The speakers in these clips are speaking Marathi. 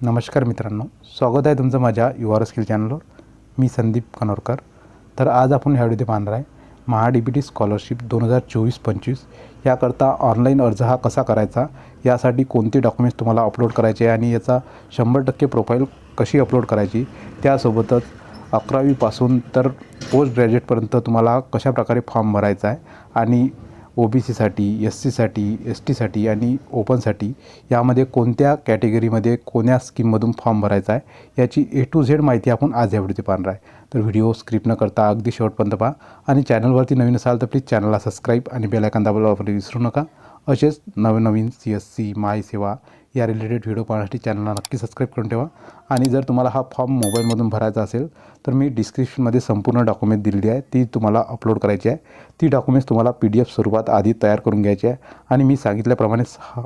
नमस्कार मित्रांनो स्वागत आहे तुमचं माझ्या युवा स्किल चॅनलवर. मी संदीप कनोरकर. तर आज आपण ह्या व्हिडिओ पाहणार आहे Maha D B T scholarship दोन हजार चोवीस पंचवीस याकरता ऑनलाईन अर्ज हा कसा करायचा यासाठी कोणते डॉक्युमेंट्स तुम्हाला अपलोड करायचे आणि याचा शंभर टक्के प्रोफाईल कशी अपलोड करायची त्यासोबतच अकरावीपासून तर पोस्ट ग्रॅज्युएटपर्यंत तुम्हाला कशाप्रकारे फॉर्म भरायचा आहे आणि ओ बी सीसाठी एस सीसाठी एस टीसाठी आणि ओपनसाठी यामध्ये कोणत्या कॅटेगरीमध्ये कोण्या स्कीममधून फॉर्म भरायचा आहे याची ए टू झेड माहिती आपण आज या व्हिडिओत पाहणार आहे. तर व्हिडिओ स्क्रिप्ट न करता अगदी शेवटपर्यंत पहा आणि चॅनलवरती नवीन असाल तर प्लीज चॅनलला सबस्क्राईब आणि बेलायकन दाबायला वापरायला विसरू नका. असेच नवनवीन सी एस सी माय सेवा या रिलेटेड व्हिडिओ पाहण्यासाठी चॅनलला नक्की सबस्क्राईब करून ठेवा. आणि जर तुम्हाला हा फॉर्म मोबाईलमधून भरायचा असेल तर मी डिस्क्रिप्शनमध्ये संपूर्ण डॉक्युमेंट दिलेली आहे. ती तुम्हाला अपलोड करायची आहे. ती डॉक्युमेंट्स तुम्हाला पी डी एफ स्वरूपात आधी तयार करून घ्यायची आहे. आणि मी सांगितल्याप्रमाणेच हा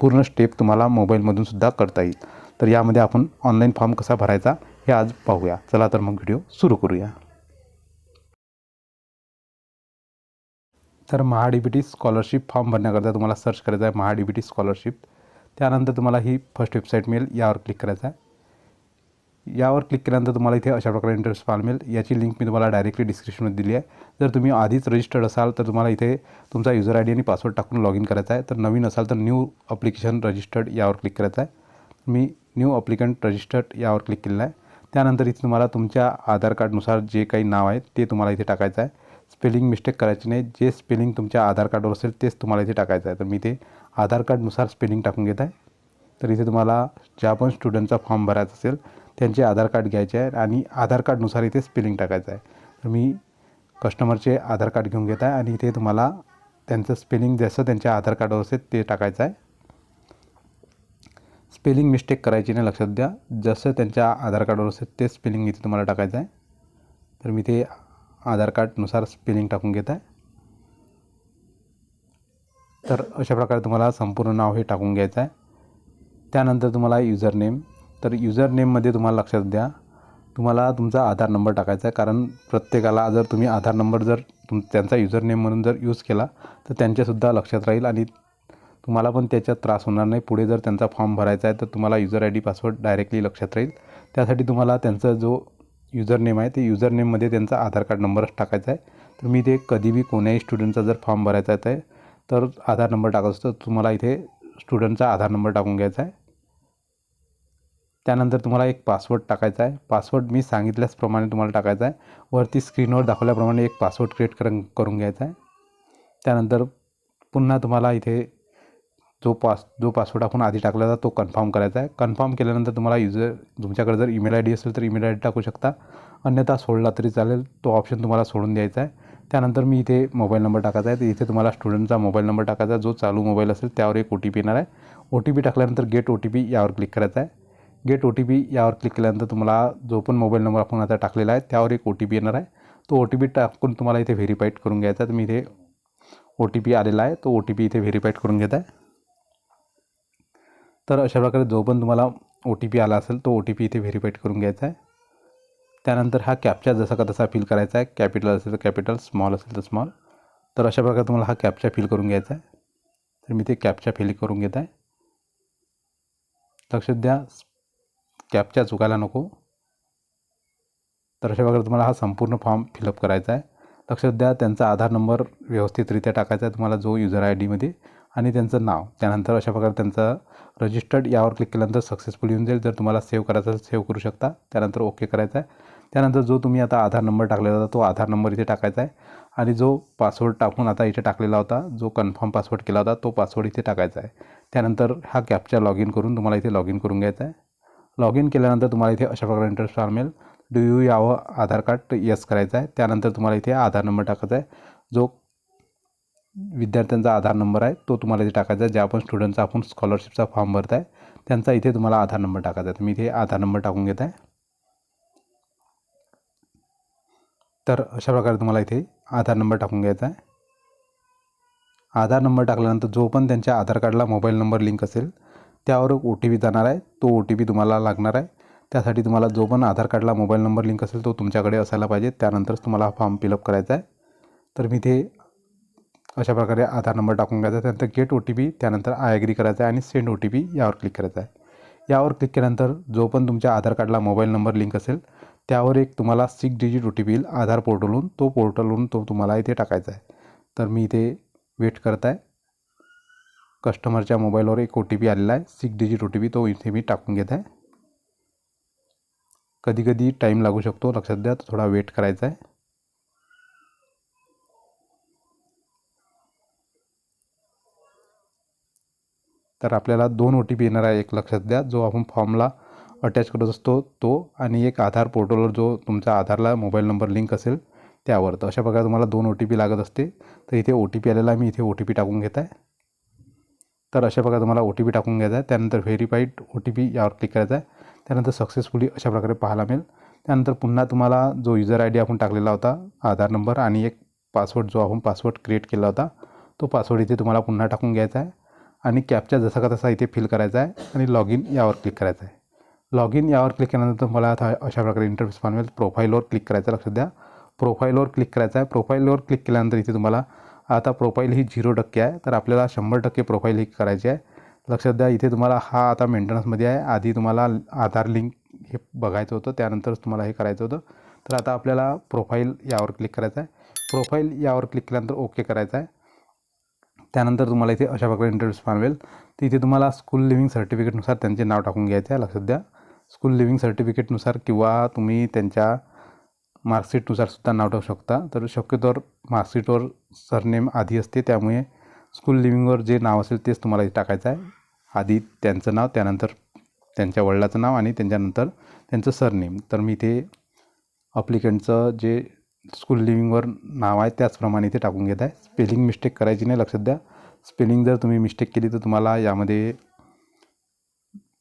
पूर्ण स्टेप तुम्हाला मोबाईलमधून सुद्धा करता येईल. तर यामध्ये आपण ऑनलाईन फॉर्म कसा भरायचा हे आज पाहूया. चला तर मग व्हिडिओ सुरू करूया. तर Maha D B T scholarship form भरण्याकरता तुम्हाला सर्च करायचा आहे. Maha D B T scholarship त्यानंतर तुम्हाला ही फर्स्ट वेबसाईट मिळेल यावर क्लिक करायचं आहे. यावर क्लिक केल्यानंतर तुम्हाला इथे अशा प्रकारे इंटरेस्ट पाहायला मिळेल. याची लिंक मी तुम्हाला डायरेक्टली डिस्क्रिप्शनमध्ये दिली आहे. जर तुम्ही आधीच रजिस्टर्ड असाल तर तुम्हाला इथे तुमचा युजर आय डी आणि पासवर्ड टाकून लॉग इन करायचा आहे. तर नवीन असाल तर न्यू अप्लिकेशन रजिस्टर्ड यावर क्लिक करायचं आहे. मी न्यू अप्लिकंट रजिस्टर्ड यावर क्लिक केलेलं आहे. त्यानंतर इथे तुम्हाला तुमच्या आधार कार्डनुसार जे काही नाव आहे ते तुम्हाला इथे टाकायचं आहे. स्पेलिंग मिस्टेक करायची नाही. जे स्पेलिंग तुमच्या आधार कार्डवर असेल तेच तुम्हाला इथे टाकायचं आहे. तर मी ते आधार कार्डनुसार स्पेलिंग टाकून घेत आहे तर इथे तुम्हाला ज्या पण स्टुडंटचा फॉर्म भरायचा असेल त्यांचे आधार कार्ड घ्यायचे आहे आणि आधार कार्डनुसार इथे स्पेलिंग टाकायचं आहे. तर मी कस्टमरचे आधार कार्ड घेऊन घेत आहे आणि इथे तुम्हाला त्यांचं स्पेलिंग जसं त्यांच्या आधार कार्डवर असेल ते टाकायचं आहे. स्पेलिंग मिस्टेक करायची नाही लक्षात द्या. जसं त्यांच्या आधार कार्डवर असेल ते स्पेलिंग इथे तुम्हाला टाकायचं आहे. तर मी ते आधार कार्डनुसार स्पेलिंग टाकून घेत आहे. तर अशा प्रकारे तुम्हाला संपूर्ण नाव हे टाकून घ्यायचं आहे. त्यानंतर तुम्हाला युजर नेम तर युजर नेममध्ये तुम्हाला लक्षात द्या तुम्हाला तुमचा आधार नंबर टाकायचा आहे. कारण प्रत्येकाला जर तुम्ही आधार नंबर जर तुम त्यांचा युजर नेम म्हणून जर यूज केला तर त्यांच्यासुद्धा लक्षात राहील आणि तुम्हाला पण त्याच्यात त्रास होणार नाही. पुढे जर त्यांचा फॉर्म भरायचा आहे तर तुम्हाला user I D password directly लक्षात राहील. त्यासाठी तुम्हाला त्यांचा जो युजर नेम आहे ते युजर नेममध्ये त्यांचा आधार कार्ड नंबरच टाकायचा आहे. तर मी ते कधी बी कोण्याही स्टुडंटचा जर फॉर्म भरायचा आहे तर आधार नंबर टाकत असतो. तुम्हाला इथे स्टुडंटचा आधार नंबर टाकून घ्यायचा आहे. त्यानंतर तुम्हाला एक पासवर्ड टाकायचा आहे. पासवर्ड मी सांगितल्याचप्रमाणे तुम्हाला टाकायचा आहे. वरती स्क्रीनवर दाखवल्याप्रमाणे एक पासवर्ड क्रिएट कर करून घ्यायचा आहे. त्यानंतर पुन्हा तुम्हाला इथे जो पास जो पासवर्ड आपण आधी टाकला होता तो कन्फर्म करायचा आहे. कन्फर्म केल्यानंतर तुम्हाला युजर तुमच्याकडे जर ईमेल आय डी असेल तर ईमेल आय डी टाकू शकता. अन्यथा सोडला तरी चालेल. तो ऑप्शन तुम्हाला सोडून द्यायचा आहे. त्यानंतर मी इथे मोबाईल नंबर टाकायचा आहे तर इथे तुम्हाला स्टुडंटचा मोबाईल नंबर टाकायचा जो चालू मोबाईल असेल त्यावर एक ओ टी पी येणार आहे ओ टी पी टाकल्यानंतर गेट ओ टी पी यावर क्लिक करायचा आहे गेट ओ टी पी यावर क्लिक केल्यानंतर तुम्हाला जो पण मोबाईल नंबर आपण आता टाकलेला आहे त्यावर एक ओ टी पी येणार आहे तो ओ टी पी टाकून तुम्हाला इथे व्हेरीफाईड करून घ्यायचा आहे तर मी इथे ओ टी पी आलेला आहे तो ओ टी पी इथे व्हेरीफाईड करून घेत आहे तर अशा प्रकारे जो पण तुम्हाला ओ टी पी आला असेल तो ओ टी पी इथे व्हेरीफाईड करून घ्यायचा आहे त्यानंतर हा कॅपचा जसा का तसा फिल करायचा आहे. कॅपिटल असेल तर कॅपिटल स्मॉल असेल तर स्मॉल तर अशा प्रकारे तुम्हाला हा कॅपचा फिल करून घ्यायचा आहे. तर मी ते कॅपचा फिल करून घेत आहे. लक्षात द्या कॅपच्या चुकायला नको. तर अशा प्रकारे तुम्हाला हा संपूर्ण फॉर्म फिलअप करायचा आहे. लक्षात द्या त्यांचा आधार नंबर व्यवस्थितरित्या टाकायचा आहे तुम्हाला जो युजर आय डीमध्ये आणि त्यांचं नाव. त्यानंतर अशा प्रकारे त्यांचा रजिस्टर्ड यावर क्लिक केल्यानंतर सक्सेसफुल येऊन जाईल. जर तुम्हाला सेव्ह करायचं असेल सेव्ह करू शकता. त्यानंतर ओके करायचं आहे. त्यानंतर जो तुम्ही आता आधार नंबर टाकलेला होता तो आधार नंबर इथे टाकायचा आहे. आणि जो पासवर्ड टाकून आता इथे टाकलेला होता जो कन्फर्म पासवर्ड केला होता तो पासवर्ड इथे टाकायचा आहे. त्यानंतर हा कॅपचा लॉग इन करून तुम्हाला इथे लॉग इन करून घ्यायचा आहे. लॉग इन केल्यानंतर तुम्हाला इथे अशा प्रकारे इंटरेस्ट मिळेल. डू यू यावं आधार कार्ड यस करायचं आहे. त्यानंतर तुम्हाला इथे आधार नंबर टाकायचा आहे. जो विद्यार्थ्यांचा आधार नंबर आहे तो तुम्हाला इथे टाकायचा आहे. ज्या पण स्टुडंटचा आपण स्कॉलरशिपचा फॉर्म भरत आहे त्यांचा इथे तुम्हाला आधार नंबर टाकायचा आहे. तर मी इथे आधार नंबर टाकून घेत आहे तर अशा प्रकारे तुम्हाला इथे आधार नंबर टाकून घ्यायचा आहे. आधार नंबर टाकल्यानंतर जो पण त्यांच्या आधार कार्डला मोबाईल नंबर लिंक असेल त्यावर ओ टी पी जाणार आहे. तो ओ टी पी तुम्हाला लागणार आहे. त्यासाठी तुम्हाला जो पण आधार कार्डला मोबाईल नंबर लिंक असेल तो तुमच्याकडे असायला पाहिजे. त्यानंतरच तुम्हाला हा फॉर्म फिलअप करायचा आहे. तर मी ते अशा प्रकारे आधार नंबर टाकून घ्यायचा त्यानंतर गेट ओ टी पी त्यानंतर आय ॲग्री करायचा आहे आणि सेंड ओ टी पी यावर क्लिक करायचा आहे. यावर क्लिक केल्यानंतर जो पण तुमच्या आधार कार्डला मोबाईल नंबर लिंक असेल त्यावर एक तुम्हाला six digit O T P येईल आधार पोर्टलहून तो पोर्टलहून तो तुम्हाला इथे टाकायचा आहे. तर मी इथे वेट करत आहे कस्टमरच्या मोबाईलवर एक ओ टी पी आलेला आहे six digit O T P तो इथे मी टाकून घेत आहे. कधी कधी टाईम लागू शकतो लक्षात द्या तो थोडा वेट करायचा आहे. तर आपल्याला दोन ओ टी पी येणार आहे एक लक्षात द्या जो आपण फॉर्मला अटॅच करत असतो तो आणि एक आधार पोर्टलवर जो तुमचा आधारला मोबाईल नंबर लिंक असेल त्यावर. तर अशा प्रकारे तुम्हाला दोन ओ टी पी लागत असते. तर इथे ओ टी पी आलेला मी इथे ओ टी पी टाकून घेत आहे. तर अशा प्रकारे तुम्हाला ओ टी पी टाकून घ्यायचा आहे. त्यानंतर व्हेरीफाईड ओ टी पी यावर क्लिक करायचा आहे. त्यानंतर सक्सेसफुली अशा प्रकारे पाहायला मिळेल. त्यानंतर पुन्हा तुम्हाला जो युजर आय डी आपण टाकलेला होता आधार नंबर आणि एक पासवर्ड जो आपण पासवर्ड क्रिएट केला होता तो पासवर्ड इथे तुम्हाला पुन्हा टाकून घ्यायचा आहे. आणि कॅपचा जसा का तसा इथे फिल करायचा आहे आणि लॉग इन यावर क्लिक करायचं आहे. लॉग इन यावर क्लिक केल्यानंतर मला आता अशा प्रकारे इंटरफेस पाहून प्रोफाईलवर क्लिक करायचं लक्षात द्या. प्रोफाईलवर क्लिक करायचं आहे. प्रोफाईलवर क्लिक केल्यानंतर इथे तुम्हाला आता प्रोफाईल ही झिरो टक्के आहे. तर आपल्याला शंभर टक्के प्रोफाईल ही करायची आहे. लक्षात द्या इथे तुम्हाला हा आता मेंटेनन्समध्ये आहे. आधी तुम्हाला आधार लिंक हे बघायचं होतं. त्यानंतरच तुम्हाला हे करायचं होतं. तर आता आपल्याला प्रोफाईल यावर क्लिक करायचं आहे. प्रोफाईल यावर क्लिक केल्यानंतर ओके करायचं आहे. त्यानंतर तुम्हाला इथे अशा प्रकारे इंटरव्ह्यूज पाहावेल तर इथे तुम्हाला स्कूल लिव्हिंग सर्टिफिकेटनुसार त्यांचे नाव टाकून घ्यायचं आहे. लक्षात द्या. स्कूल लिव्हिंग सर्टिफिकेटनुसार किंवा तुम्ही त्यांच्या मार्कशीटनुसार सुद्धा नाव टाकू शकता. तर शक्यतोवर मार्कशीटवर सरनेम आधी असते त्यामुळे स्कूल लिव्हिंगवर जे नाव असेल तेच तुम्हाला टाकायचं आहे. आधी त्यांचं नाव त्यानंतर त्यांच्या वडिलाचं नाव आणि त्यांच्यानंतर त्यांचं सरनेम तर मी इथे अप्लिकंटचं जे स्कूल लिव्हिंगवर नाव आहे त्याचप्रमाणे इथे टाकून घेत आहे. स्पेलिंग मिस्टेक करायची नाही लक्षात द्या. स्पेलिंग जर तुम्ही मिस्टेक केली तर तुम्हाला यामध्ये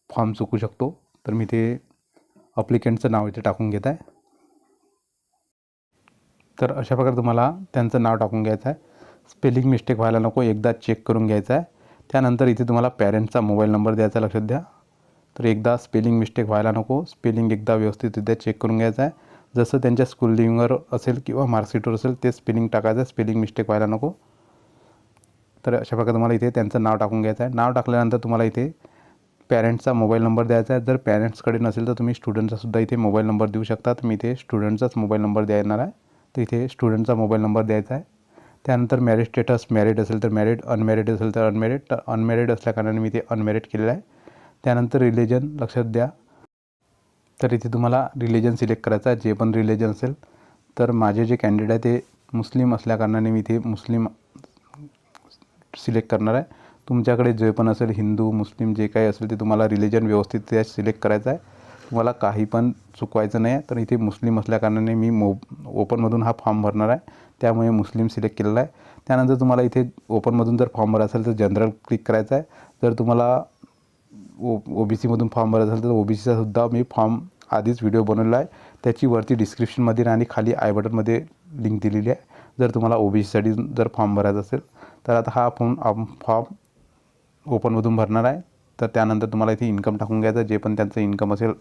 फॉर्म चुकू शकतो. तर मी ते अप्लिकेंटचं नाव इथे टाकून घेत आहे. तर अशा प्रकारे तुम्हाला त्यांचं नाव टाकून घ्यायचं आहे. स्पेलिंग मिस्टेक व्हायला नको एकदा चेक करून घ्यायचं आहे. त्यानंतर इथे तुम्हाला पॅरेंट्सचा मोबाईल नंबर द्यायचा लक्षात द्या. तर एकदा स्पेलिंग मिस्टेक व्हायला नको स्पेलिंग एकदा व्यवस्थितरित्या चेक करून घ्यायचं आहे. जसं त्यांच्या स्कूल लिव्हिंगवर असेल किंवा मार्कशीटवर असेल ते स्पेलिंग टाकायचं स्पेलिंग मिस्टेक व्हायला नको. तर अशा प्रकारे तुम्हाला इथे त्यांचं नाव टाकून घ्यायचं आहे. नाव टाकल्यानंतर तुम्हाला इथे पॅरेंट्सचा मोबाईल नंबर द्यायचा आहे. जर पॅरेंट्सकडे नसेल तर तुम्ही स्टुडंटचासुद्धा इथे मोबाईल नंबर देऊ शकता. तर मी इथे स्टुडंटचाच मोबाईल नंबर देणार आहे. तर इथे स्टुडंटचा मोबाईल नंबर द्यायचा आहे. त्यानंतर मॅरेज स्टेटस मॅरिड असेल तर मॅरिड अनमॅरिड असेल तर अनमॅरिड तर अनमॅरिड असल्याकारणाने मी ते अनमॅरिड केलेलं आहे. त्यानंतर रिलिजन लक्षात द्या. तर इथे तुम्हाला रिलिजन सिलेक्ट करायचं आहे. जे पण रिलिजन असेल. तर माझे जे कॅन्डिडेट आहे ते मुस्लिम असल्याकारणाने मी इथे मुस्लिम सिलेक्ट करणार आहे. तुमच्याकडे जे पण असेल हिंदू मुस्लिम जे काही असेल ते तुम्हाला रिलिजन व्यवस्थित त्या सिलेक्ट करायचं आहे. तुम्हाला काही पण चुकवायचं नाही आहे. तर इथे मुस्लिम असल्याकारणाने मी मो ओपनमधून हा फॉर्म भरणार आहे. त्यामुळे मुस्लिम सिलेक्ट केलेला आहे. त्यानंतर तुम्हाला इथे ओपनमधून जर फॉर्म भरायचा असेल तर जनरल क्लिक करायचं आहे. जर तुम्हाला ओ ओ बी सीमधून फॉर्म भरायचा असेल तर ओ बी सीचासुद्धा मी फॉर्म आधीच व्हिडिओ बनवला आहे. त्याची वरती डिस्क्रिप्शनमध्ये आणि खाली आय बटनमध्ये लिंक दिलेली आहे. जर तुम्हाला ओ बी सीसाठी जर फॉर्म भरायचा असेल तर आता हा फॉर्म फॉर्म ओपनमधून भरणार आहे. तर त्यानंतर तुम्हाला इथे इन्कम टाकून घ्यायचं जे पण त्यांचं इन्कम असेल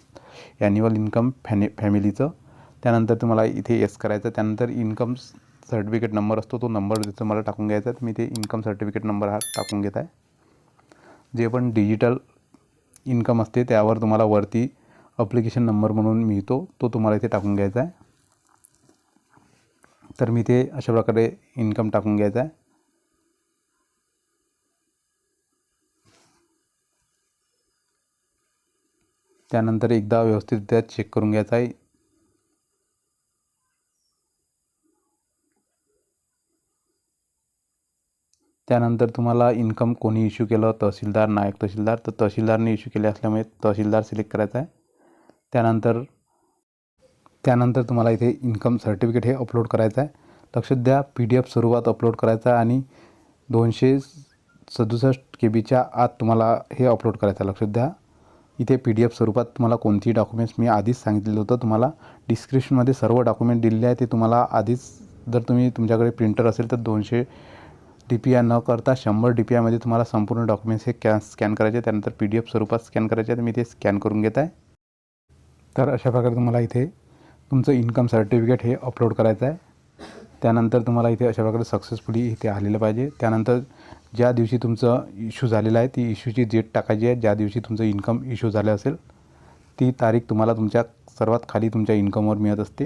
ॲन्युअल इन्कम फॅने फॅमिलीचं त्यानंतर तुम्हाला इथे येस करायचं. त्यानंतर इन्कम सर्टिफिकेट नंबर असतो तो नंबर तिथं मला टाकून घ्यायचा आहे. मी ते इन्कम सर्टिफिकेट नंबर हा टाकून घेत आहे. जे पण डिजिटल इन्कम असते त्यावर तुम्हाला वरती अप्लिकेशन नंबर म्हणून मिळतो तो तुम्हाला इथे टाकून घ्यायचा आहे. तर मी ते अशा प्रकारे इन्कम टाकून घ्यायचा आहे. त्यानंतर एकदा व्यवस्थित त्या चेक करून घ्यायचा आहे. त्यानंतर तुम्हाला इन्कम कोणी इश्यू केलं? तहसीलदार नायक तहसीलदार. तर तहसीलदारने इश्यू केले असल्यामुळे तहसीलदार सिलेक्ट करायचा आहे. त्यानंतर त्यानंतर तुम्हाला इथे इन्कम सर्टिफिकेट हे अपलोड करायचं आहे. लक्षात द्या पी डी एफ स्वरूपात अपलोड करायचं आहे आणि दोनशे सदुसष्ट के बीच्या आत तुम्हाला हे अपलोड करायचं आहे. लक्षात द्या. इथे पी डी एफ स्वरूपात तुम्हाला कोणतेही डॉक्युमेंट्स मी आधीच सांगितलेलं होतं. तुम्हाला डिस्क्रिप्शनमध्ये सर्व डॉक्युमेंट दिलेले आहे ते तुम्हाला आधीच जर तुम्ही तुमच्याकडे प्रिंटर असेल तर दोनशे डी पी आय न करता शंभर डी पी आयमध्ये तुम्हाला संपूर्ण डॉक्युमेंट्स हे कॅ स्कॅन करायचे. त्यानंतर पी डी एफ स्वरूपात स्कॅन करायचे. तर मी ते स्कॅन करून घेत आहे. तर अशा प्रकारे तुम्हाला इथे तुमचं इन्कम सर्टिफिकेट हे अपलोड करायचं आहे. त्यानंतर तुम्हाला इथे अशा प्रकारे सक्सेसफुली इथे आलेलं पाहिजे. त्यानंतर ज्या दिवशी तुमचं इश्यू झालेलं आहे ती इश्यूची डेट टाकायची आहे. ज्या दिवशी तुमचं इन्कम इश्यू झालं असेल ती तारीख तुम्हाला तुमच्या सर्वात खाली तुमच्या इन्कमवर मिळत असते.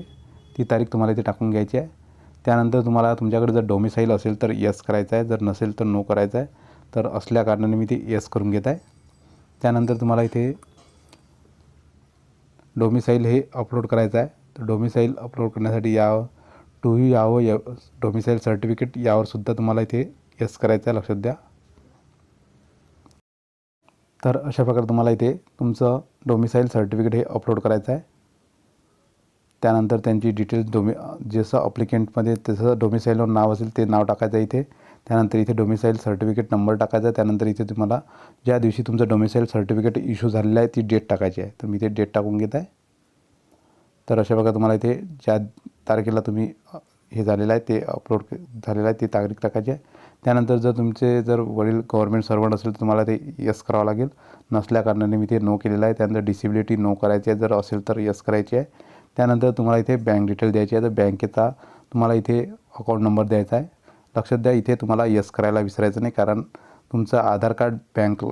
ती तारीख तुम्हाला इथे टाकून घ्यायची आहे. त्यानंतर तुम्हाला तुमच्याकडे जर डोमिसाईल असेल तर यस करायचं आहे. जर नसेल तर नो करायचं आहे. तर असल्या कारणाने मी ते यस करून घेत आहे. त्यानंतर तुम्हाला इथे डोमिसाईल हे अपलोड करायचं आहे. तर डोमिसाईल अपलोड करण्यासाठी या टू यू यावं य डोमिसाईल सर्टिफिकेट यावर सुद्धा तुम्हाला इथे यस करायचं आहे लक्षात द्या. तर अशा प्रकारे तुम्हाला इथे तुमचं डोमिसाईल सर्टिफिकेट हे अपलोड करायचं आहे. त्यानंतर त्यांची डिटेल्स डोमि जसं अप्लिकेंटमध्ये तसं डोमिसाईलवर नाव असेल ते नाव टाकायचं आहे इथे. त्यानंतर इथे डोमिसाईल सर्टिफिकेट नंबर टाकायचा आहे. त्यानंतर इथे तुम्हाला ज्या दिवशी तुमचं डोमिसाईल सर्टिफिकेट इश्यू झालेलं आहे ती डेट टाकायची आहे. तर मी ते डेट टाकून घेत आहे. तर अशा प्रकारे तुम्हाला इथे ज्या तारखेला तुम्ही हे झालेलं आहे ते अपलोड झालेलं आहे ते तारीख टाकायची आहे. त्यानंतर जर तुमचे जर वडील गव्हर्मेंट सर्वंट असेल तर तुम्हाला ते यस करावं लागेल. नसल्या कारणाने मी ते नो केलेलं आहे. त्यानंतर डिसेबिलिटी नो करायची आहे. जर असेल तर यस करायची आहे. त्यानंतर तुम्हाला इथे बँक डिटेल द्यायची आहे. तर बँकेचा तुम्हाला इथे अकाउंट नंबर द्यायचा आहे. लक्षात द्या इथे तुम्हाला यस करायला विसरायचं नाही कारण तुमचं आधार कार्ड बँक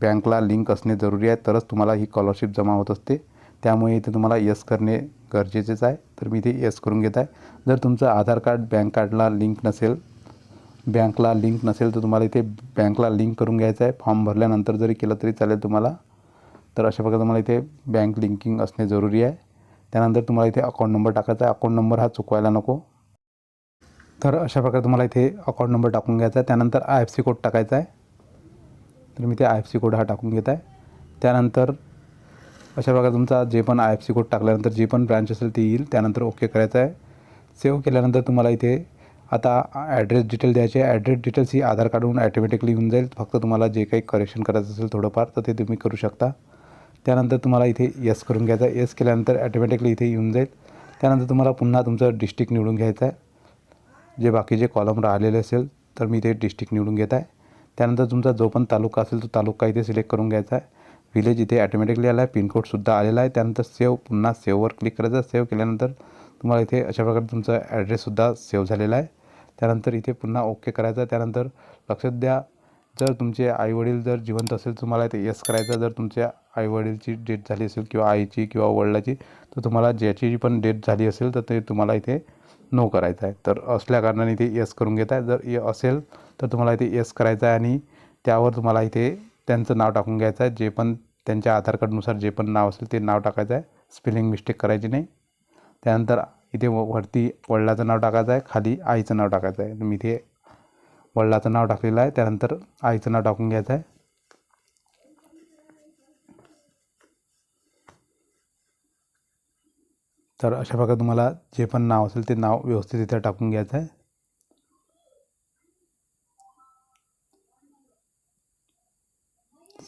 बँकला लिंक असणे जरुरी आहे. तरच तुम्हाला ही स्कॉलरशिप जमा होत असते. त्यामुळे इथे तुम्हाला यस करणे गरजेचेच आहे. तर मी इथे यस करून घेत आहे. जर तुमचं आधार कार्ड बँक कार्डला लिंक नसेल बँकला लिंक नसेल तर तुम्हाला इथे बँकला लिंक करून घ्यायचं आहे. फॉर्म भरल्यानंतर जरी केलं तरी चालेल तुम्हाला. तर अशा प्रकारे तुम्हाला इथे बँक लिंकिंग असणे जरुरी आहे. त्यानंतर तुम्हाला इथे अकाउंट नंबर टाकायचा आहे. अकाउंट नंबर हा चुकवायला नको. तर अशा प्रकारे तुम्हाला इथे अकाउंट नंबर टाकून घ्यायचा आहे. त्यानंतर आय एफ सी कोड टाकायचा आहे. तर मी ते आय एफ सी कोड हा टाकून घेत आहे. त्यानंतर अशा प्रकारे तुमचा जे पण आय एफ सी कोड टाकल्यानंतर जी पण ब्रँच असेल ती येईल. त्यानंतर ओके करायचं आहे. सेव्ह केल्यानंतर तुम्हाला इथे आता ॲड्रेस डिटेल द्यायचे ॲड्रेस डिटेल्स ही आधार कार्डवरून ॲटोमॅटिकली येऊन जाईल. फक्त तुम्हाला जे काही करेक्शन करायचं असेल थोडंफार तर ते तुम्ही करू शकता. त्यानंतर तुम्हाला इथे येस करून घ्यायचं आहे. येस केल्यानंतर ॲटोमॅटिकली इथे येऊन जाईल. त्यानंतर तुम्हाला पुन्हा तुमचं डिस्ट्रिक्ट निवडून घ्यायचं आहे. जे बाकीचे कॉलम राहिलेले असेल तर मी इथे डिस्ट्रिक्ट निवडून घेत आहे. त्यानंतर तुमचा जो पण तालुका असेल तो तालुका इथे सिलेक्ट करून घ्यायचा आहे. विलेज इथे ॲटोमॅटिकली आला आहे पिनकोडसुद्धा आलेला आहे. त्यानंतर सेव्ह पुन्हा सेव्हवर क्लिक करायचं. सेव्ह केल्यानंतर तुम्हाला इथे अशा प्रकारे तुमचा ॲड्रेससुद्धा सेव्ह झालेला आहे. त्यानंतर इथे पुन्हा ओके करायचं आहे. त्यानंतर लक्षात द्या जर तुमचे आईवडील जर जिवंत असेल तुम्हाला इथे येस करायचं. जर तुमच्या आईवडीलची डेट झाली असेल किंवा आईची किंवा वडिलाची तर तुम्हाला ज्याची पण डेट झाली असेल तर ते तुम्हाला इथे नो करायचं आहे. तर असल्या कारणाने इथे येस करून घेत आहे जर ये असेल तर तुम्हाला इथे येस करायचं आहे आणि त्यावर तुम्हाला इथे त्यांचं नाव टाकून घ्यायचं आहे. जे पण त्यांच्या आधार कार्डनुसार जे पण नाव असेल ते नाव टाकायचं आहे. स्पेलिंग मिस्टेक करायची नाही. त्यानंतर इथे व वरती वडिलाचं नाव टाकायचं आहे. खाली आईचं नाव टाकायचं आहे. मी इथे वडिलाचं नाव टाकलेलं आहे. त्यानंतर आईचं नाव टाकून घ्यायचं आहे. तर अशा प्रकारे तुम्हाला जे पण नाव असेल ते नाव व्यवस्थित इथे टाकून घ्यायचं आहे.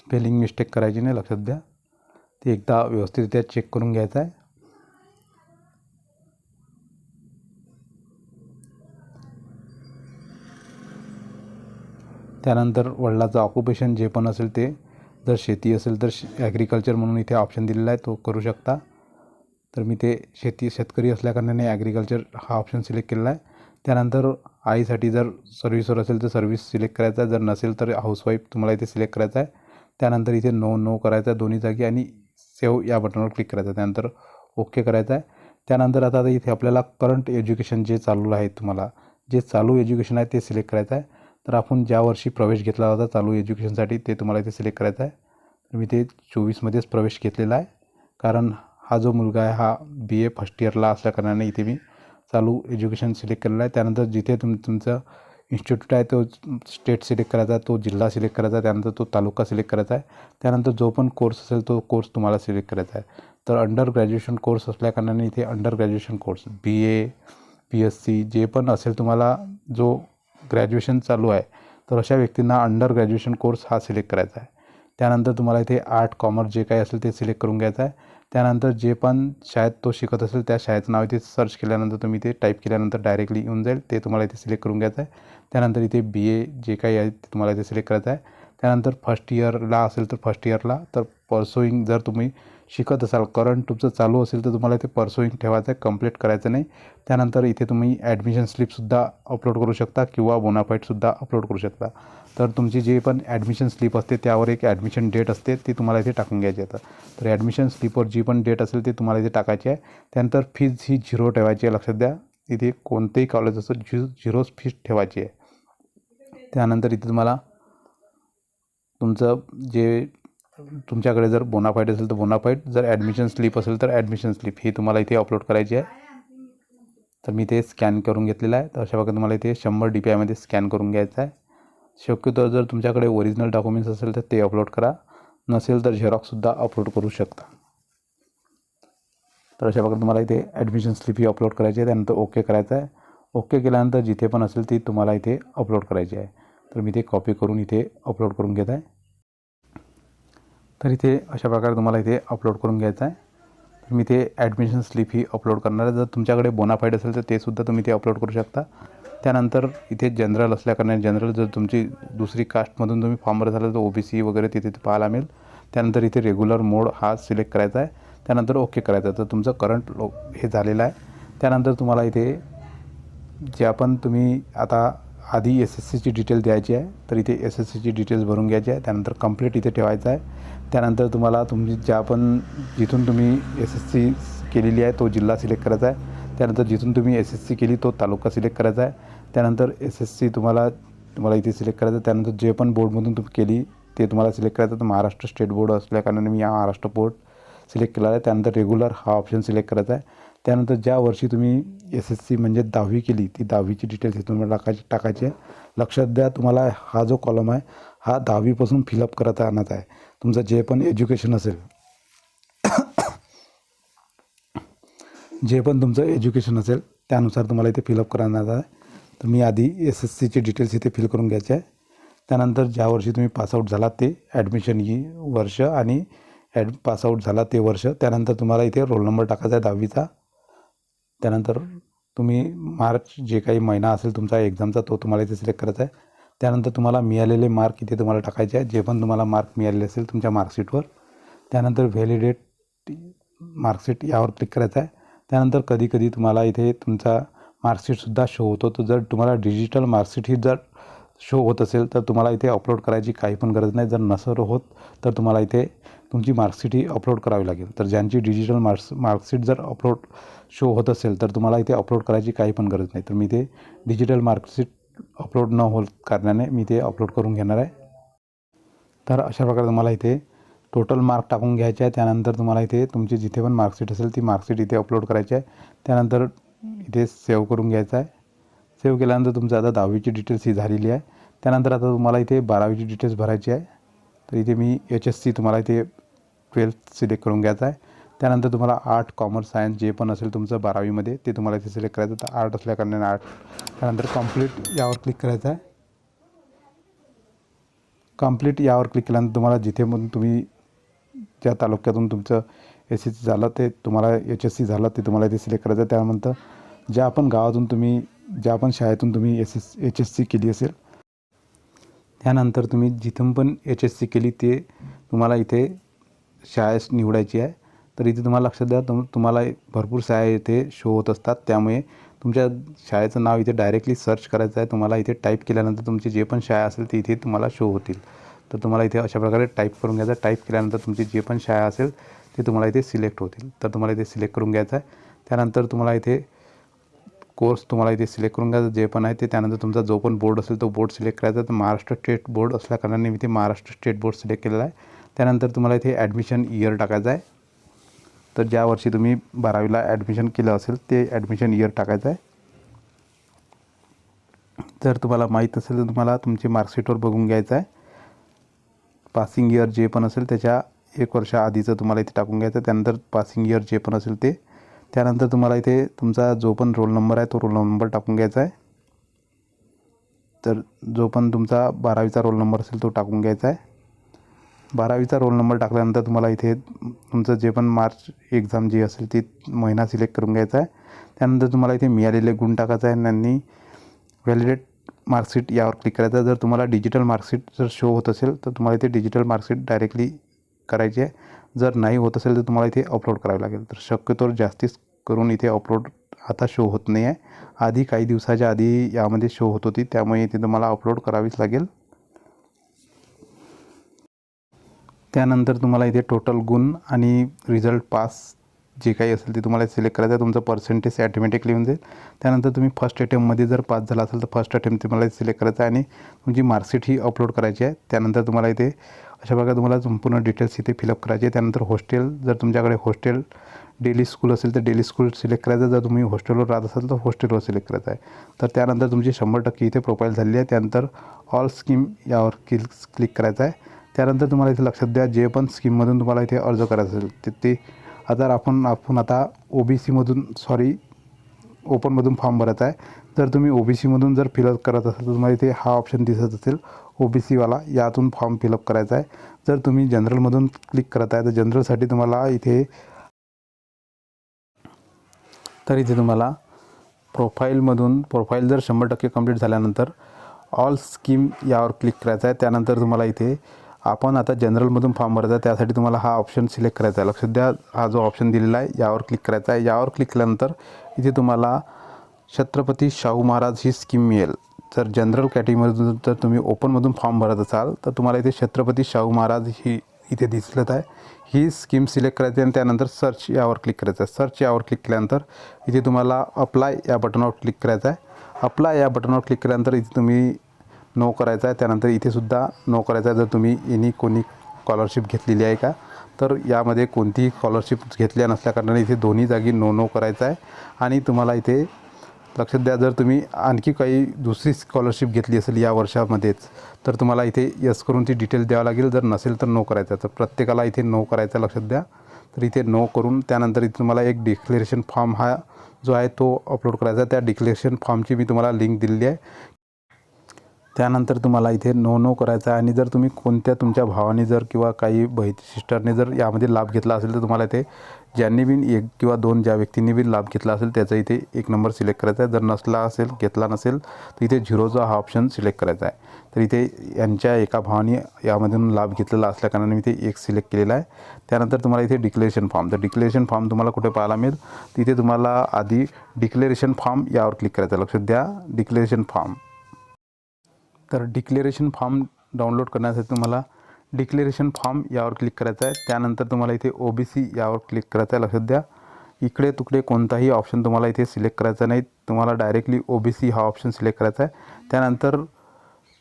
स्पेलिंग मिस्टेक करायची नाही लक्षात द्या. ते एकदा व्यवस्थितरित्या चेक करून घ्यायचं आहे. त्यानंतर वडिलाचं ऑक्युपेशन जे पण असेल ते जर शेती असेल तर ॲग्रिकल्चर म्हणून इथे ऑप्शन दिलेला आहे तो करू शकता. तर मी ते शेती शेतकरी असल्याकारणाने ॲग्रिकल्चर हा ऑप्शन सिलेक्ट केलेला आहे. त्यानंतर आईसाठी जर सर्व्हिसवर असेल तर सर्व्हिस सिलेक्ट करायचा आहे. जर नसेल तर हाऊसवाईफ तुम्हाला इथे सिलेक्ट करायचा आहे. त्यानंतर इथे नो नो करायचं आहे दोन्ही जागी आणि सेव्ह या बटनवर क्लिक करायचं आहे. त्यानंतर ओके करायचं आहे. त्यानंतर आता इथे आपल्याला करंट एज्युकेशन जे चालू आहे तुम्हाला जे चालू एज्युकेशन आहे ते सिलेक्ट करायचं आहे. तर आपण ज्या वर्षी प्रवेश घेतला होता चालू एज्युकेशनसाठी ते तुम्हाला इथे सिलेक्ट करायचं आहे. तर मी ते चोवीसमध्येच प्रवेश घेतलेला आहे. कारण हा जो मुलगा आहे हा बी ए फर्स्ट इयरला असल्या कारणाने इथे मी चालू एज्युकेशन सिलेक्ट केलेलं आहे. त्यानंतर जिथे तुम तुमचं इन्स्टिट्यूट आहे तो स्टेट सिलेक्ट करायचा तो जिल्हा सिलेक्ट करायचा त्यानंतर तो तालुका सिलेक्ट करायचा आहे. त्यानंतर जो पण कोर्स असेल तो कोर्स तुम्हाला सिलेक्ट करायचा आहे. तर अंडर ग्रॅज्युएशन कोर्स असल्याकारणाने इथे under graduation course B A P S C जे पण असेल तुम्हाला जो ग्रॅज्युएशन चालू आहे तर अशा व्यक्तींना अंडर ग्रॅज्युएशन कोर्स हा सिलेक्ट करायचा आहे. त्यानंतर तुम्हाला इथे आर्ट कॉमर्स जे काही असेल ते सिलेक्ट करून घ्यायचं आहे. त्यानंतर जे पण शाळेत तो शिकत असेल त्या शाळेचं नाव इथे सर्च केल्यानंतर तुम्ही ते टाईप केल्यानंतर डायरेक्टली येऊन जाईल. ते तुम्हाला इथे सिलेक्ट करून घ्यायचं आहे. त्यानंतर इथे बी ए जे काही आहे ते तुम्हाला इथे सिलेक्ट करायचं आहे. त्यानंतर फर्स्ट इयरला असेल तर फर्स्ट इयरला तर परसोईंग जर तुम्ही शिकत असाल करंट तुमचं चालू असेल तर तुम्हाला इथे परसोईंग ठेवायचं आहे कंप्लीट करायचं नाही. त्यानंतर इथे तुम्ही ॲडमिशन स्लिपसुद्धा अपलोड करू शकता किंवा बोनाफाईटसुद्धा अपलोड करू शकता. तर तुमची जी पण ॲडमिशन स्लिप असते त्यावर एक ॲडमिशन डेट असते ती तुम्हाला इथे टाकून घ्यायची आहे. तर ॲडमिशन स्लिपवर जी पण डेट असेल ती तुम्हाला इथे टाकायची आहे. त्यानंतर फीज ही झिरो ठेवायची आहे लक्षात द्या. इथे कोणतेही कॉलेज असो झि झिरोच फीज ठेवायची आहे. त्यानंतर इथे तुम्हाला तुमचं जे तुमच्याकडे जर बोनाफाईट असेल तर बोनाफाईट जर ॲडमिशन स्लिप असेल तर ॲडमिशन स्लिप ही तुम्हाला इथे अपलोड करायची आहे. तर मी ते स्कॅन करून घेतलेलं आहे. तर अशा प्रकारे तुम्हाला इथे शंभर डी पी आयमध्ये स्कॅन करून घ्यायचं आहे. शक्यतो जर तुमच्याकडे ओरिजिनल डॉक्युमेंट्स असेल तर ते अपलोड करा. नसेल तर झेरॉक्ससुद्धा अपलोड करू शकता. तर अशा प्रकारे तुम्हाला इथे ॲडमिशन स्लिप ही अपलोड करायची आहे. त्यानंतर ओके करायचं आहे. ओके केल्यानंतर जिथे पण असेल ती तुम्हाला इथे अपलोड करायची आहे. तर मी ते कॉपी करून इथे अपलोड करून घेत आहे. तर इथे अशा प्रकारे तुम्हाला इथे अपलोड करून घ्यायचं आहे. तर मी ते ॲडमिशन स्लिप ही अपलोड करणार आहे. जर तुमच्याकडे बोनाफाईड असेल तर ते सुद्धा तुम्ही ते अपलोड करू शकता. त्यानंतर इथे जनरल असल्याकारणाने जनरल जर तुमची दुसरी कास्टमधून तुम्ही फॉर्म भरत असाल तर ओ बी सी वगैरे तिथे पाहायला मिळेल. त्यानंतर इथे रेग्युलर मोड हा सिलेक्ट करायचा आहे. त्यानंतर ओके करायचं आहे. तर तुमचं करंट लो हे झालेलं आहे. त्यानंतर तुम्हाला इथे जे आपण तुम्ही आता आधी एस एस सीची डिटेल द्यायची आहे तर इथे एस एस सीची डिटेल्स भरून घ्यायची आहे त्यानंतर कंप्लीट इथे ठेवायचं आहे. त्यानंतर तुम्हाला तुमची ज्या पण जिथून तुम्ही एस एस सी केलेली आहे तो जिल्हा सिलेक्ट करायचा आहे. त्यानंतर जिथून तुम्ही एस एस सी केली तो तालुका सिलेक्ट करायचा आहे. त्यानंतर एस एस सी तुम्हाला तुम्हाला इथे सिलेक्ट करायचं आहे. त्यानंतर जे पण बोर्डमधून तुम्ही केली ते तुम्हाला सिलेक्ट करायचं तर महाराष्ट्र स्टेट बोर्ड असल्याकारणाने मी या महाराष्ट्र बोर्ड सिलेक्ट केला आहे. त्यानंतर रेग्युलर हा ऑप्शन सिलेक्ट करायचा आहे. त्यानंतर ज्या वर्षी तुम्ही एस एस सी म्हणजे दहावी केली ती दहावीची डिटेल्स हे तुम्हाला टाकायची टाकायची. आहे लक्षात द्या तुम्हाला हा जो कॉलम आहे हा दहावीपासून फिलअप करत आणायचा आहे. तुमचं जे पण एज्युकेशन असेल जे पण तुमचं एज्युकेशन असेल त्यानुसार तुम्हाला इथे फिलअप करण्यात आहे तुम्ही आधी एस एस सीचे डिटेल्स इथे फिल करून घ्यायचे आहे. त्यानंतर ज्या वर्षी तुम्ही पासआउट झाला ते ॲडमिशन ही वर्ष आणि ॲड पासआउट झाला ते वर्ष. त्यानंतर तुम्हाला इथे रोल नंबर टाकायचा आहे दहावीचा. त्यानंतर तुम्ही मार्च जे काही महिना असेल तुमचा एक्झामचा तो तुम्हाला इथे सिलेक्ट करायचा आहे. त्यानंतर तुम्हाला मिळालेले मार्क इथे तुम्हाला टाकायचे आहे. जे पण तुम्हाला मार्क मिळालेले असेल तुमच्या मार्कशीटवर. त्यानंतर व्हॅलिडेट मार्कशीट यावर क्लिक करायचं आहे. त्यानंतर कधी कधी तुम्हाला इथे तुमचा मार्कशीटसुद्धा शो होतो. तर जर तुम्हाला डिजिटल मार्कशीट ही जर शो होत असेल तर तुम्हाला इथे अपलोड करायची काही पण गरज नाही. जर नसर होत तर तुम्हाला इथे तुमची मार्कशीट ही अपलोड करावी लागेल. तर ज्यांची डिजिटल मार्क्स मार्कशीट जर अपलोड शो होत असेल तर तुम्हाला इथे अपलोड करायची काही पण गरज नाही. तर मी ते डिजिटल मार्कशीट अपलोड न होत कारणाने मी ते अपलोड करून घेणार आहे. तर अशा प्रकारे तुम्हाला इथे टोटल मार्क टाकून घ्यायचे आहे. त्यानंतर तुम्हाला इथे तुमची जिथे पण मार्कशीट असेल ती मार्कशीट इथे अपलोड करायची आहे. त्यानंतर इथे सेव्ह करून घ्यायचं आहे. सेव्ह केल्यानंतर तुमचं आता दहावीची डिटेल्स ही झालेली आहे. त्यानंतर आता तुम्हाला इथे बारावीची डिटेल्स भरायची आहे. तर इथे मी एच एस सी तुम्हाला इथे ट्वेल्थ सिलेक्ट करून घ्यायचं आहे. त्यानंतर तुम्हाला आर्ट कॉमर्स सायन्स जे पण असेल तुमचं बारावीमध्ये ते तुम्हाला इथे सिलेक्ट करायचं तर आर्ट असल्या कारणाने आर्ट त्यानंतर कंप्लीट यावर क्लिक करायचं आहे. कंप्लीट यावर क्लिक केल्यानंतर तुम्हाला जिथे म्हणून तुम्ही ज्या तालुक्यातून तुमचं एस एस सी झालं ते तुम्हाला एच एस सी झालं ते तुम्हाला इथे सिलेक्ट करायचं आहे. त्यानंतर ज्या पण गावातून तुम्ही ज्या पण शाळेतून तुम्ही S S H S C केली असेल त्यानंतर तुम्ही जिथून पण एच एस सी केली ते तुम्हाला इथे शाळेस निवडायची आहे. तर इथे तुम्हाला लक्षात द्या तुम तुम्हाला भरपूर शाळा इथे शो होत असतात. त्यामुळे तुमच्या शाळेचं नाव इथे डायरेक्टली सर्च करायचं आहे. तुम्हाला इथे टाईप केल्यानंतर तुमची जे पण शाळा असेल ती इथे तुम्हाला शो होतील. तर तुम्हाला इथे अशा प्रकारे टाईप करून घ्यायचं टाईप केल्यानंतर तुमची जे पण शाळा असेल ते तुम्हाला इथे सिलेक्ट होतील. तर तुम्हाला इथे सिलेक्ट करून घ्यायचं आहे. त्यानंतर तुम्हाला इथे कोर्स तुम्हाला इथे सिलेक्ट करून घ्यायचं. जे पण आहे ते त्यानंतर तुमचा जो पण बोर्ड असेल तो बोर्ड सिलेक्ट करायचा तर महाराष्ट्र स्टेट बोर्ड असल्याकारणाने मी ते महाराष्ट्र स्टेट बोर्ड सिलेक्ट केलेला आहे. त्यानंतर तुम्हाला इथे ॲडमिशन इयर टाकायचं आहे. तर ज्या वर्षी तुम्ही बारावीला ॲडमिशन केलं असेल ते ॲडमिशन इयर टाकायचं आहे. जर तुम्हाला माहीत असेल तर तुम्हाला तुमचे मार्कशीटवर बघून घ्यायचं आहे. पासिंग इयर जे पण असेल त्याच्या एक वर्षा आधीचं तुम्हाला इथे टाकून घ्यायचं आहे. त्यानंतर पासिंग इयर जे पण असेल ते. त्यानंतर तुम्हाला इथे तुमचा जो पण रोल नंबर आहे तो रोल नंबर टाकून घ्यायचा आहे. तर जो पण तुमचा बारावीचा रोल नंबर असेल तो टाकून घ्यायचा आहे. बारावीचा रोल नंबर टाकल्यानंतर तुम्हाला इथे तुमचं जे पण मार्च एक्झाम जी असेल ती महिना सिलेक्ट करून घ्यायचा आहे. त्यानंतर तुम्हाला इथे मिळालेले गुण टाकायचा आहे. त्यांनी व्हॅलिडेट मार्कशीट यावर क्लिक करायचं. आहे जर तुम्हाला डिजिटल मार्कशीट जर शो होत असेल तर तुम्हाला इथे डिजिटल मार्कशीट डायरेक्टली करायची आहे. जर नाही होत असेल तर तुम्हाला इथे अपलोड करावे लागेल. तर शक्यतोवर जास्तीच करून इथे अपलोड आता शो होत नाही आहे आधी काही दिवसाच्या आधी यामध्ये शो होत होती. त्यामुळे इथे तुम्हाला अपलोड करावीच लागेल. त्यानंतर तुम्हाला इथे टोटल गुण आणि रिझल्ट पास जे काही असेल ते तुम्हाला सिलेक्ट करायचं आहे. तुमचं पर्सेंटेज ॲटोमॅटिकली येऊन जाईल. त्यानंतर तुम्ही फर्स्ट अटेम्पमध्ये जर पास झाला असेल तर फर्स्ट अटेम्प्ट तुम्हाला सिलेक्ट करायचं आहे आणि तुमची मार्कशीट ही अपलोड करायची आहे. त्यानंतर तुम्हाला इथे अशा प्रकारे तुम्हाला संपूर्ण डिटेल्स इथे फिलअप करायचे. आहे त्यानंतर हॉस्टेल जर तुमच्याकडे हॉस्टेल डेली स्कूल असेल तर डेली स्कूल सिलेक्ट करायचं. जर तुम्ही हॉस्टेलवर राहत असाल तर हॉस्टेलवर सिलेक्ट करायचं आहे. तर त्यानंतर तुमची शंभर टक्के इथे प्रोफाईल झाली आहे. त्यानंतर ऑल स्कीम यावर क्लिक क्लिक करायचं आहे. त्यानंतर तुम्हाला इथे लक्षात द्या जे पण स्कीममधून तुम्हाला इथे अर्ज करायचा असेल ते ते आता आपण आपण आता ओ बी सीमधून सॉरी ओपनमधून फॉर्म भरायचा आहे. जर तुम्ही ओ बी सीमधून जर फिलअप करत असाल तर तुम्हाला इथे हा ऑप्शन दिसत असेल ओ बी सीवाला यातून फॉर्म फिलअप करायचा आहे. जर तुम्ही जनरलमधून क्लिक करत आहे तर जनरलसाठी तुम्हाला इथे तर इथे तुम्हाला प्रोफाईलमधून प्रोफाईल जर शंभर टक्के कंप्लीट झाल्यानंतर ऑल स्कीम यावर क्लिक करायचं आहे. त्यानंतर तुम्हाला इथे आपण आता जनरलमधून फॉर्म भरायचा आहे त्यासाठी तुम्हाला हा ऑप्शन सिलेक्ट करायचा आहे. लक्षात द्या हा जो ऑप्शन दिलेला आहे यावर क्लिक करायचा आहे. यावर क्लिक केल्यानंतर इथे तुम्हाला छत्रपती शाहू महाराज ही स्कीम मिळेल. जर जनरल कॅटेगरीमधून जर तुम्ही ओपनमधून फॉर्म भरत असाल तर तुम्हाला इथे छत्रपती शाहू महाराज ही इथे दिसलत आहे. ही स्कीम सिलेक्ट करायची आणि त्यानंतर सर्च यावर क्लिक करायचं आहे. सर्च यावर क्लिक केल्यानंतर इथे तुम्हाला अप्लाय या बटनावर क्लिक करायचं आहे. अप्लाय या बटनावर क्लिक केल्यानंतर इथे तुम्ही नो करायचा आहे. त्यानंतर इथे सुद्धा नो करायचा आहे. जर तुम्ही एनी कोणी स्कॉलरशिप घेतलेली आहे का तर यामध्ये कोणतीही स्कॉलरशिप घेतल्या नसल्याकारणाने इथे दोन्ही जागी नो नो करायचं आहे. आणि तुम्हाला इथे लक्षात द्या जर तुम्ही आणखी काही दुसरी स्कॉलरशिप घेतली असेल या वर्षामध्येच तर तुम्हाला इथे यस करून ती डिटेल द्यावं लागेल. जर नसेल तर नो करायचं आहे. तर प्रत्येकाला इथे नो करायचं आहे, लक्षात द्या. तर इथे नो करून त्यानंतर इथे तुम्हाला एक डिक्लेरेशन फॉर्म हा जो आहे तो अपलोड करायचा त्या डिक्लेरेशन फॉर्मची मी तुम्हाला लिंक दिलेली आहे. त्यानंतर तुम्हाला इथे नो नो करायचं आहे. आणि जर तुम्ही कोणत्या तुमच्या भावाने जर किंवा काही बहीण सिस्टरने जर यामध्ये लाभ घेतला असेल तर तुम्हाला इथे ज्यांनी बी एक किंवा दोन ज्या व्यक्तींनी बी लाभ घेतला असेल त्याचा इथे एक नंबर सिलेक्ट करायचा आहे. जर नसला असेल घेतला नसेल तर इथे झिरोचा हा ऑप्शन सिलेक्ट करायचा आहे. तर इथे यांच्या एका भावाने यामधून लाभ घेतलेला असल्याकारणाने मी ते एक सिलेक्ट केलेला आहे. त्यानंतर तुम्हाला इथे डिक्लेरेशन फॉर्म. तर डिक्लेरेशन फॉर्म तुम्हाला कुठे पाहायला मिळेल? तिथे तुम्हाला आधी डिक्लेरेशन फॉर्म यावर क्लिक करायचं आहे. लक्षात द्या डिक्लेरेशन फॉर्म. तर डिक्लेरेशन फॉर्म डाउनलोड करण्यासाठी तुम्हाला डिक्लेरेशन फॉर्म यावर क्लिक करायचं आहे. त्यानंतर तुम्हाला इथे ओ बी सी यावर क्लिक करायचं आहे. लक्षात द्या. इकडे तुकडे कोणताही ऑप्शन तुम्हाला इथे सिलेक्ट करायचा नाही. तुम्हाला डायरेक्टली ओ बी सी हा ऑप्शन सिलेक्ट करायचा आहे. त्यानंतर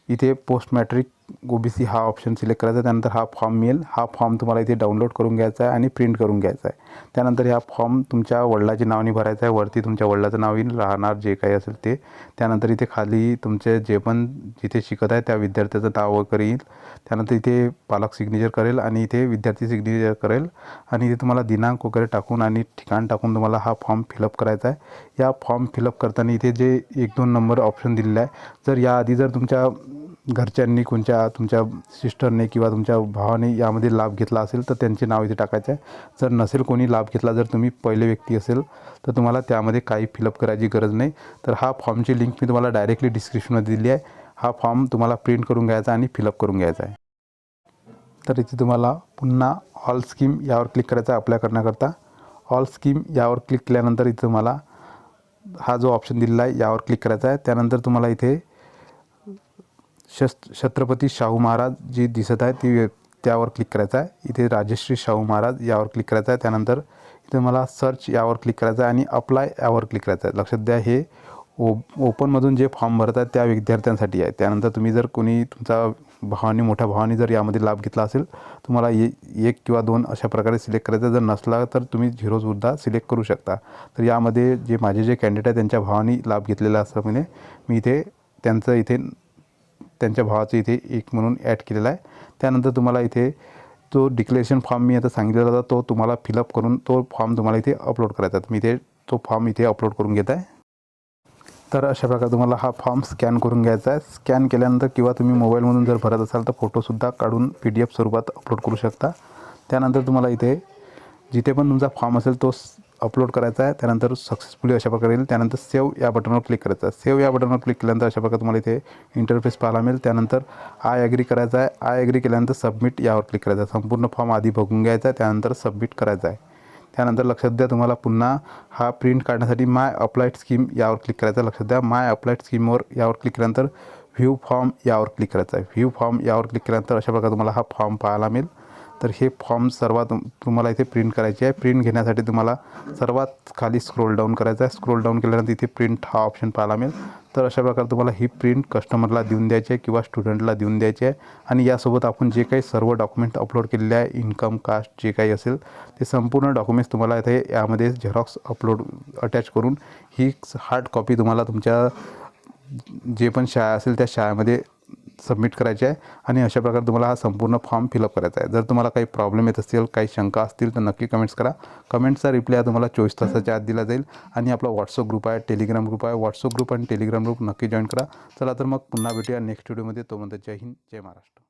इथे post matric O B C हा ऑप्शन सिलेक्ट करायचा. आहे त्यानंतर हा फॉर्म मिळेल. हा फॉर्म तुम्हाला इथे डाउनलोड करून घ्यायचा आहे आणि प्रिंट करून घ्यायचा आहे. त्यानंतर हा फॉर्म तुमच्या वडिलाच्या नावाने भरायचा आहे. वरती तुमच्या वडिलाचं नाव येईल. राहणार जे काही असेल ते. त्यानंतर इथे खाली तुमचे जे पण जिथे शिकत आहे त्या विद्यार्थ्याचं नाव वगैरे येईल. त्यानंतर इथे पालक सिग्नेचर करेल आणि इथे विद्यार्थी सिग्नेचर करेल. आणि इथे तुम्हाला दिनांक वगैरे टाकून आणि ठिकाण टाकून तुम्हाला हा फॉर्म फिलअप करायचा आहे. या फॉर्म फिलअप करताना इथे जे एक दोन नंबर ऑप्शन दिलेला आहे. जर याआधी जर तुमच्या घरच्यांनी कोणत्या तुमच्या सिस्टरने किंवा तुमच्या भावाने यामध्ये लाभ घेतला असेल तर त्यांचे नाव इथे टाकायचं आहे. जर नसेल कोणी लाभ घेतला जर तुम्ही पहिले व्यक्ती असेल तर तुम्हाला त्यामध्ये काही फिलअप करायची गरज नाही. तर हा फॉर्मची लिंक मी तुम्हाला डायरेक्टली डिस्क्रिप्शनमध्ये दिली आहे. हा फॉर्म तुम्हाला प्रिंट करून घ्यायचा आणि फिलअप करून घ्यायचा आहे. तर इथे तुम्हाला पुन्हा ऑल स्कीम यावर क्लिक करायचा आहे अप्लाय करण्याकरता. ऑल स्कीम यावर क्लिक केल्यानंतर इथे तुम्हाला हा जो ऑप्शन दिलेला आहे यावर क्लिक करायचा आहे. त्यानंतर तुम्हाला इथे शस्त्र छत्रपती शाहू महाराज जी दिसत आहे ती त्यावर क्लिक करायचं आहे. इथे राजश्री शाहू महाराज यावर क्लिक करायचं आहे. त्यानंतर इथे मला सर्च यावर क्लिक करायचं आहे आणि अप्लाय यावर क्लिक करायचं आहे. लक्षात द्या हे ओ ओपनमधून जे फॉर्म भरत आहेत त्या विद्यार्थ्यांसाठी आहे. त्यानंतर तुम्ही जर कोणी तुमचा भावाने मोठ्या भावाने जर यामध्ये लाभ घेतला असेल तुम्हाला ए एक किंवा दोन अशा प्रकारे सिलेक्ट करायचं जर नसला तर तुम्ही झिरोसुद्धा सिलेक्ट करू शकता. तर यामध्ये जे माझे जे कॅन्डिडेट आहे त्यांच्या भावाने लाभ घेतलेला असल्यामुळे मी इथे त्यांचं इथे त्यांच्या भावाचं इथे एक म्हणून ॲड केलेला आहे. त्यानंतर तुम्हाला इथे जो डिक्लेरेशन फॉर्म मी आता सांगितलेला होता तो तुम्हाला फिलअप करून तो फॉर्म तुम्हाला इथे अपलोड करायचा आहे. मी इथे तो फॉर्म इथे अपलोड करून घेत आहे. तर अशा प्रकारे तुम्हाला हा फॉर्म स्कॅन करून घ्यायचा आहे. स्कॅन केल्यानंतर किंवा तुम्ही मोबाईलमधून जर भरत असाल तर फोटोसुद्धा काढून पी डी एफ स्वरूपात अपलोड करू शकता. त्यानंतर तुम्हाला इथे जिथे पण तुमचा फॉर्म असेल तो अपलोड करायचा आहे त्यानंतर सक्सेसफुली अशा प्रकारे येईल. त्यानंतर सेव्ह या बटनवर क्लिक करायचं आहे. सेव्ह या बटनवर क्लिक केल्यानंतर अशा प्रकारे तुम्हाला इथे इंटरफेस पाहायला मिळेल. त्यानंतर आय ॲग्री करायचा आहे. आय ॲग्री केल्यानंतर सबमिट यावर क्लिक करायचा आहे. संपूर्ण फॉर्म आधी बघून घ्यायचा आहे. त्यानंतर सबमिट करायचा आहे. त्यानंतर लक्षात द्या तुम्हाला पुन्हा हा प्रिंट काढण्यासाठी माय अप्लाईड स्कीम यावर क्लिक करायचा आहे. लक्षात द्या. माय अप्लाईड स्कीमवर यावर क्लिक केल्यानंतर व्ह्यू फॉर्म यावर क्लिक करायचा आहे. व्ह्यू फॉर्म यावर क्लिक केल्यानंतर अशा प्रकारे तुम्हाला हा फॉर्म पाहायला मिळेल. तर हे फॉर्म सर्वात तुम्हाला इथे प्रिंट करायचे आहे. प्रिंट घेण्यासाठी तुम्हाला सर्वात खाली स्क्रोल डाऊन करायचं आहे. स्क्रोल डाऊन केल्यानंतर इथे प्रिंट हा ऑप्शन पाहायला मिळेल. तर अशा प्रकारे तुम्हाला ही प्रिंट कस्टमरला देऊन द्यायची आहे किंवा स्टुडंटला देऊन द्यायची आहे. आणि यासोबत आपण जे काही सर्व डॉक्युमेंट अपलोड केलेले आहे इन्कम कास्ट जे काही असेल ते संपूर्ण डॉक्युमेंट्स तुम्हाला इथे यामध्ये झेरॉक्स अपलोड अटॅच करून ही हार्ड कॉपी तुम्हाला तुमच्या जे पण शाळा असेल त्या शाळेमध्ये सबमिट करायचे आहे आणि अशा प्रकारे तुम्हाला हा संपूर्ण फॉर्म फिलअप करायचा आहे. जर तुम्हाला काही प्रॉब्लेम येत असतील काही शंका असतील तर नक्की कमेंट्स करा. कमेंट्सचा रिप्लाय तुम्हाला चोवीस तासाच्या आत दिला जाईल आणि आपला व्हॉट्सअप ग्रुप आहे टेलिग्राम ग्रुप आहे. व्हॉट्सअप ग्रुप आणि टेलिग्राम ग्रुप नक्की जॉईन करा. चला तर मग पुन्हा भेटूया नेक्स्ट व्हिडिओमध्ये तो म्हणतो जय हिंद जय महाराष्ट्र.